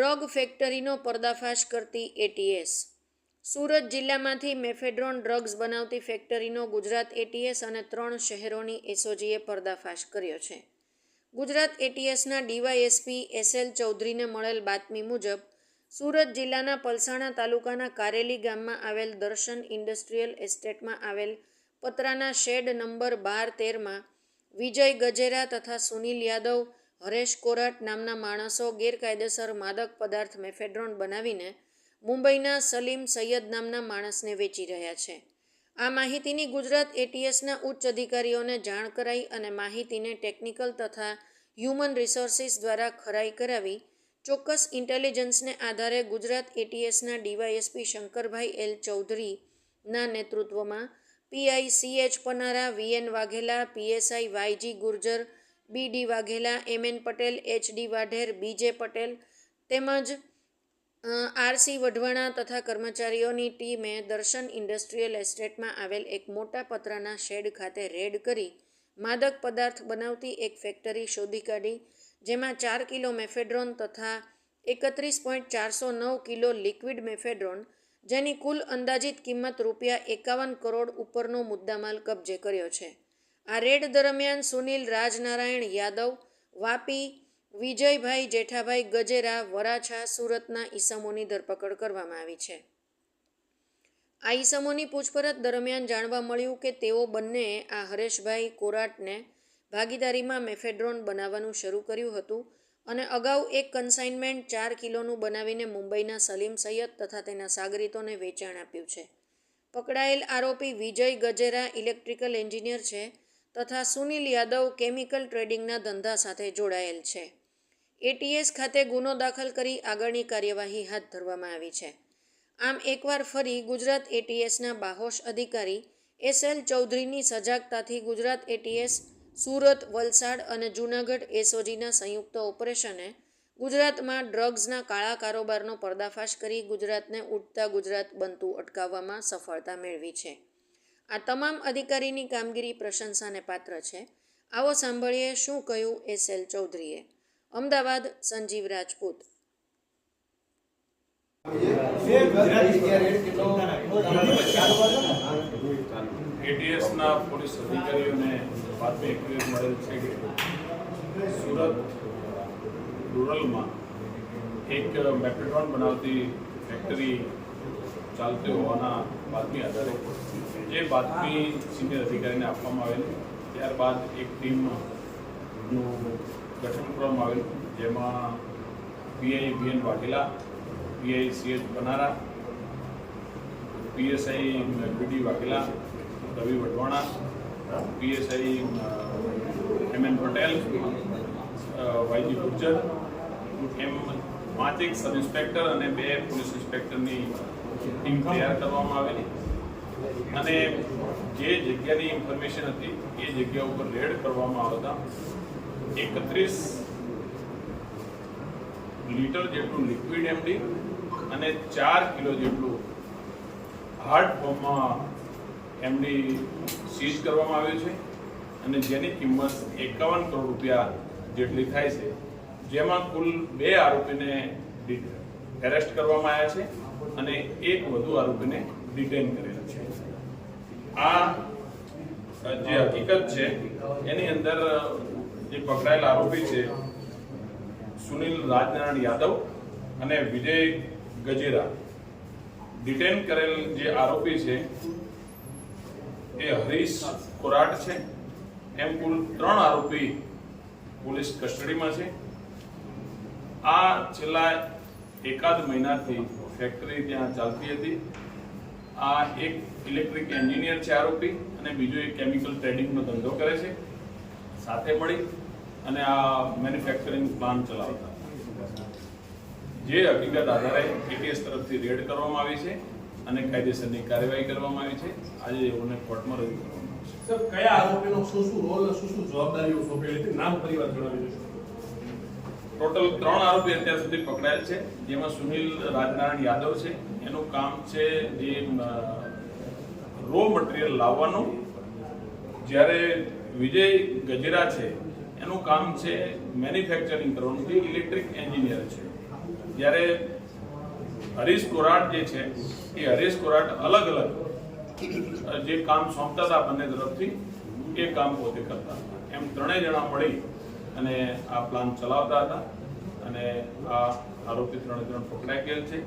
Drug ફેક્ટરીનો પર્દાફાશ કરતી ATS Surat જિલ્લામાંથી મેફેડ્રોન ડ્રગ્સ બનાવતી ફેક્ટરીનો ગુજરાત એટીએસ અને ત્રણ શહેરોની એસઓજીએ પર્દાફાશ કર્યો છે. ગુજરાત એટીએસના ડીવાયએસપી એસએલ ચૌધરીને મળેલ બાતમી મુજબ, સુરત જિલ્લાના પલસાણા તાલુકાના કારેલી ગામમાં આવેલ દર્શન ઇન્ડસ્ટ્રીયલ એસ્ટેટમાં આવેલ પતરાના શેડ નંબર બાર તેરમાં વિજય ગજેરા તથા સુનિલ યાદવ હરેશ કોરાટ નામના માણસો ગેરકાયદેસર માદક પદાર્થ મેફેડ્રોન બનાવીને મુંબઈના સલીમ સૈયદ નામના માણસને વેચી રહ્યા છે. આ માહિતીની ગુજરાત એટીએસના ઉચ્ચ અધિકારીઓને જાણ કરાઈ અને માહિતીને ટેકનિકલ તથા હ્યુમન રિસોર્સિસ દ્વારા ખરાઈ કરાવી ચોક્કસ ઇન્ટેલિજન્સને આધારે ગુજરાત એટીએસના ડીવાયએસપી શંકરભાઈ એલ ચૌધરીના નેતૃત્વમાં PI CH Panara VN Vaghela, PSI YG Gurjar B D Vaghela, M N Patel, H D Vadher BJ Patel તેમજ આરસી વઢવાણા તથા કર્મચારીઓની ટીમે દર્શન ઇન્ડસ્ટ્રીયલ એસ્ટેટમાં આવેલ એક મોટા પતરાના શેડ ખાતે રેડ કરી માદક પદાર્થ બનાવતી એક ફેક્ટરી શોધી કાઢી, જેમાં ચાર કિલો મેફેડ્રોન તથા એકત્રીસ પોઈન્ટ ચારસો નવ કિલો લિક્વિડ મેફેડ્રોન, જેની કુલ અંદાજિત કિંમત રૂપિયા એકાવન કરોડ ઉપરનો મુદ્દામાલ કબજે કર્યો છે. આ રેડ દરમિયાન સુનિલ રાજનારાયણ યાદવ, વાપી વિજયભાઈ જેઠાભાઈ ગજેરા, વરાછા સુરતના ઈસમોની ધરપકડ કરવામાં આવી છે. આ ઈસમોની પૂછપરછ દરમિયાન જાણવા મળ્યું કે તેઓ બંને આ હરેશભાઈ કોરાટને ભાગીદારીમાં મેફેડ્રોન બનાવવાનું શરૂ કર્યું હતું અને અગાઉ એક કન્સાઇનમેન્ટ ચાર કિલોનું બનાવીને મુંબઈના સલીમ સૈયદ તથા તેના સાગરીતોને વેચાણ આપ્યું છે. પકડાયેલ આરોપી વિજય ગજેરા ઇલેક્ટ્રિકલ એન્જિનિયર છે તથા સુનિલ યાદવ કેમિકલ ટ્રેડિંગના ધંધા સાથે જોડાયેલ છે. એટીએસ ખાતે ગુનો દાખલ કરી આગળની કાર્યવાહી હાથ ધરવામાં આવી છે. આમ એકવાર ફરી ગુજરાત એટીએસના બાહોશ અધિકારી એસ એલ ચૌધરીની સજાગતાથી ગુજરાત એટીએસ સુરત, વલસાડ અને જૂનાગઢ એસઓજીના સંયુક્ત ઓપરેશને ગુજરાતમાં ડ્રગ્સના કાળા કારોબારનો પર્દાફાશ કરી ગુજરાતને ઉઠતા ગુજરાત બનતું અટકાવવામાં સફળતા મેળવી છે. આ તમામ અધિકારીની કામગીરી પ્રશંસાને પાત્ર છે. આવો સાંભળીએ શું કહ્યું એસ એલ ચૌધરીએ. અમદાવાદ, સંજીવ રાજપૂત. રૂરલમાં એક મેપેટ્રોન બનાવતી ફેક્ટરી ચાલતી હોવાના બાતમી આધારે જે બાતમી સિનિયર અધિકારીને આપવામાં આવેલી ત્યારબાદ એક ટીમનું ગઠન કરવામાં આવેલું જેમાં PI B N Vaghela, PI CH Banara, PSI BD Vaghela, Ravi Vadhvana, PSI M N Patel YG Gurjar, એમ પાંચેક સબ ઇન્સ્પેક્ટર અને બે પોલીસ ઇન્સ્પેક્ટરની ટીમ તૈયાર કરવામાં આવેલી. અને જે જગ્યાની ઇન્ફોર્મેશન હતી, એ જગ્યા ઉપર રેડ કરવામાં આવતા એકત્રીસ લીટર જેટલું લિક્વિડ એમડી અને ચાર કિલો જેટલું હાર્ડ ફોર્મમાં એમડી સીઝ કરવામાં આવ્યું છે. અને જેની કિંમત એકાવન કરોડ રૂપિયા જેટલી થાય છે. જેમાં કુલ બે આરોપીને એરેસ્ટ કરવામાં આવ્યા છે. અને એક વધુ આરોપીને ડિટેન કરેલા છે. આ જે હકીકત છે, એની અંદર જે પકડાયેલ આરોપી છે, સુનિલ રાજનારાયણ યાદવ અને વિજય ગજેરા. ડિટેન કરેલ જે આરોપી છે, એ હરીશ કોરાટ છે. એમ કુલ ત્રણ આરોપી પોલીસ કસ્ટડીમાં છે. આ છેલ્લા એકાદ મહિનાથી ફેક્ટરી ત્યાં ચાલતી હતી. આ એક ઇલેક્ટ્રિક એન્જિનિયર છે આરોપી અને બીજો એક કેમિકલ ટ્રેડિંગનો ધંધો કરે છે. સાથે મળી અને આ મેન્યુફેક્ચરિંગ પ્લાન્ટ ચલાવતા. જે હકીકત આધારે એટીએસ તરફથી રેડ કરવામાં આવી છે અને કાયદેસરની કાર્યવાહી કરવામાં આવી છે. આજે એઓને કોર્ટમાં રજૂ કરવામાં આવશે. સર, કયા આરોપીનો શું શું રોલ શું શું જવાબદારીઓ સોંપેલી હતી? નામ પરિવાર જણાવી દેશો. ટોટલ ત્રણ આરોપી અત્યાર સુધી પકડાયેલ છે, જેમાં સુનિલ રાજનારાયણ યાદવ છે. એનું કામ છે જે રો મટીરિયલ લાવવાનું. જ્યારે વિજય ગજેરા છે, એનું કામ છે મેન્યુફેક્ચરિંગ કરવાનું, જે ઇલેક્ટ્રિક એન્જિનિયર છે. જ્યારે હરીશ કોરાટ જે છે, એ હરીશ કોરાટ અલગ અલગ જે કામ સોંપતા હતા બંને તરફથી, એ કામ પોતે કરતા એમ ત્રણેય જણા મળી અને આ પ્લાન ચલાવતા હતા અને આ આરોપી ત્રણે ત્રણ પકડાઈ ગયેલ છે.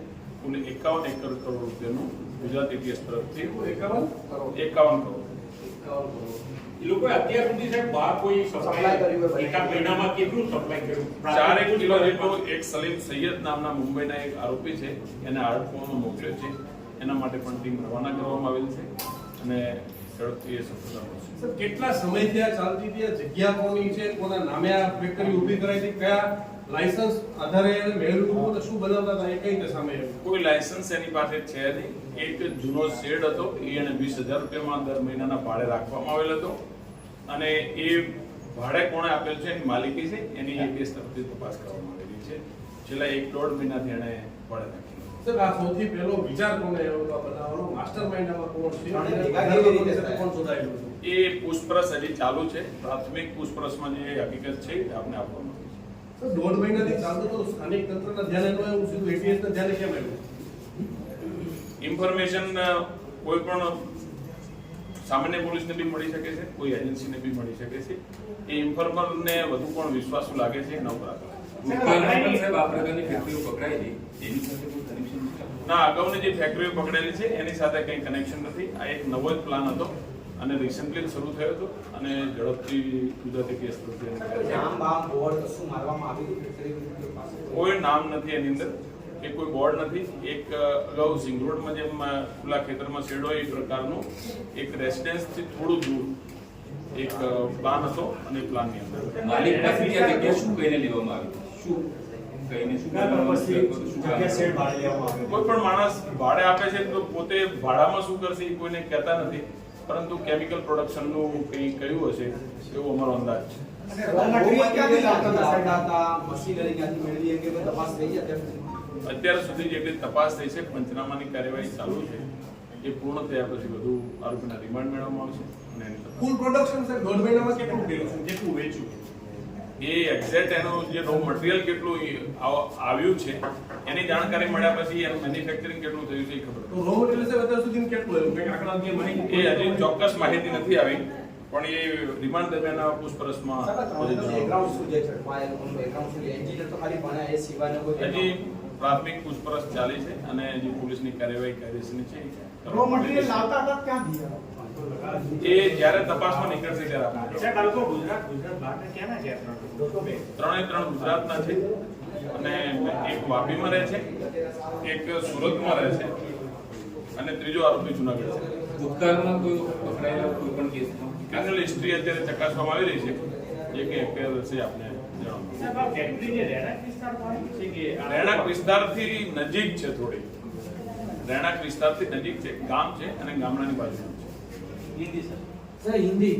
કુલ એકાવન એકર કરોડ રૂપિયાનું ગુજરાત એટીએસ તરફથી એકાવન એકાવન કરોડ. એ લોકોએ અત્યાર સુધી સાહેબ બહાર કોઈ સપ્લાય કર્યું એકાદ મહિનામાં કેટલું સપ્લાય કર્યું? ચારેક કિલો જેટલો એક સલીમ સૈયદ નામના મુંબઈના એક આરોપી છે. એને આડકોમાં મોકલ્યો છે. એના માટે પણ ટીમ રવાના કરવામાં આવેલ છે. અને ઝડપથી એ સફળતા મળશે. સર કેટલા સમયથી આ ચાલતી હતી? આ જગ્યા કોની છે? કોના નામે આ ફેક્ટરી ઊભી કરાઈ હતી? કયા લાયસન્સ આધારે મેળવ્યું અને શું બનાવતા હતા? એ કઈ રીતે સામે કોઈ લાયસન્સ એની પાસે છે નહીં. એક જૂનો શેડ હતો. એ એને વીસ હજાર રૂપિયામાં દર મહિનાના ભાડે રાખવામાં આવેલ હતો. અને એ ભાડે કોણે આપેલ છે? એની માલિકી છે. એની એ કેસ તરફથી તપાસ કરવામાં આવેલી છે. છેલ્લા એક દોઢ મહિનાથી એણે ભાડે રાખી સર આ સૌથી પહેલો વિચાર કોને આવ્યો હતો બનાવવાનો માસ્ટર માઇન્ડ આમાં કોણ છે? કોણ શોધાયેલું હતું એ પૂછપરછ હજી ચાલુ છે. પ્રાથમિક પૂછપરછમાં જે હકીકત છે એ આપને આપવામાં સર દોઢ મહિનાથી ચાલતું તો સ્થાનિક તંત્રના ધ્યાને ન આવ્યું સીધું એટીએસના ધ્યાને કેમ આવ્યું? ઇન્ફોર્મેશન કોઈ પણ સામાન્ય પોલીસને બી મળી શકે છે કોઈ એજન્સીને બી મળી શકે છે. એ ઇન્ફોર્મરને વધુ પણ વિશ્વાસુ લાગે છે એના ઉપર આધાર રાખે. ભૂતકાળમાં પણ સાહેબ આ પ્રકારની ફેક્ટરીઓ પકડાયેલી એની સાથે ના અગાઉની જે ફેક્ટરીઓ પકડેલી છે એની સાથે કંઈ કનેક્શન નથી. આ એક નવો જ પ્લાન હતો અને રિસેન્ટલી શરૂ થયો હતો અને ઝડપથી ગુજરાતી કેસ કોઈ? નામ નથી એની અંદર કે કોઈ બોર્ડ નથી. એક અગાઉ સિંગરોડમાં જેમ ખુલ્લા ખેતરમાં શેડ હોય એ પ્રકારનું એક રેસિડેન્સથી થોડું દૂર એક પ્લાન હતો અને પ્લાનની અંદર. માલિક પાસેથી આ જગ્યા શું કહીને લેવામાં આવી? શું? કહીને શું? કોઈ પણ માણસ ભાડે આપે છે તો પોતે ભાડામાં શું કરશે એ કોઈને કહેતા નથી. પરંતુ કેમિકલ પ્રોડક્શનનું કંઈ કયું હશે એવો અમારો અંદાજ છે. અત્યાર સુધી? જેટલી તપાસ થઈ છે પંચનામાની કાર્યવાહી ચાલુ છે. એ પૂર્ણ થયા પછી વધુ આરોપીના રિમાન્ડ મેળવવામાં આવશે અને કુલ પ્રોડક્શન સર દોઢ મહિનામાં કેટલું કેટલું વેચ્યું એ એક્ઝેક્ટ એનું જે રો મટીરિયલ કેટલું આવ્યું છે એની જાણકારી મળ્યા પછી એનું મેન્યુફેક્ચરિંગ કેટલું થયું છે એ ખબર તો રો મટીરિયલ છે અત્યાર સુધી કેટલું આવ્યું? કંઈક આંકડાકીય માહિતી એ હજી ચોક્કસ માહિતી નથી આવી પણ એ રિમાન્ડ દરમિયાન પૂછપરછમાં હજી પ્રાથમિક પૂછપરછ ચાલી છે અને હજી પોલીસની કાર્યવાહી કાયદેસરની છે. રો મટીરિયલ લાવતા હતા ક્યાંથી એ જ્યારે તપાસમાં નીકળશે ત્યારે આપણે ગુજરાત ગુજરાત બહારના ક્યાંના છે ત્રણ. ત્રણે ત્રણ ગુજરાતના છે. અને એક વાપીમાં રહે છે એક સુરતમાં રહે છે અને ત્રીજો આરોપી જુનાગઢ છે. ભૂતકાળમાં કોઈ પકડાયેલા કોઈ પણ કેસમાં? ક્રિમિનલ હિસ્ટ્રી અત્યારે ચકાસવામાં આવી રહી છે. જે કે અત્યારે છે આપને જણાવવાનું. સાહેબ આ ફેક્ટરી જે રહેણાંક વિસ્તારથી નજીક છે થોડી. રહેણાંક વિસ્તારથી નજીક છે. ગામ છે અને ગામડાની બાજુમાં છે હિન્દી સર સર હિન્દી